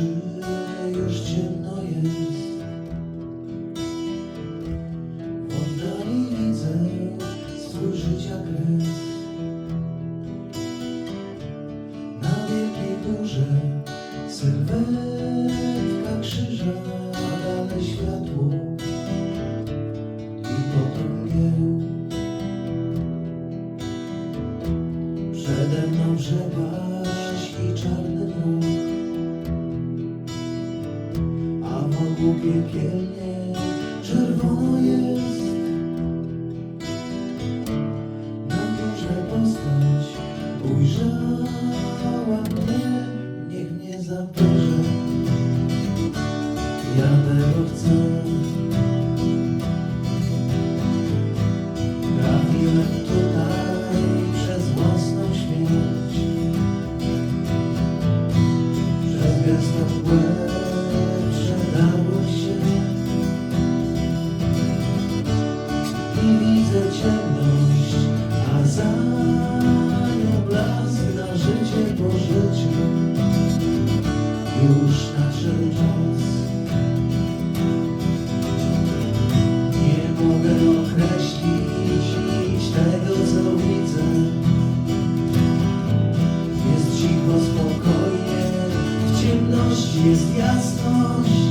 szyję już ciemno jest. W oddali widzę swój życia kres Na wielkiej górze sylwetka krzyża Dalej światło i potem mieru Przede mną przepaść i czarny niebo piekielnie czerwono jest. Na górze postać ujrzała mnie, niech mnie zaprosi. Widzę ciemność, a za nią blask na życie po życiu. Już nadszedł czas. Nie mogę określić tego, co widzę. Jest cicho, spokojnie, w ciemności jest jasność.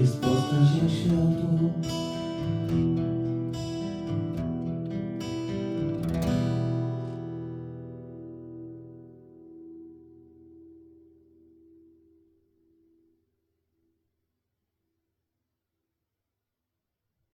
Jest poznać jak światło.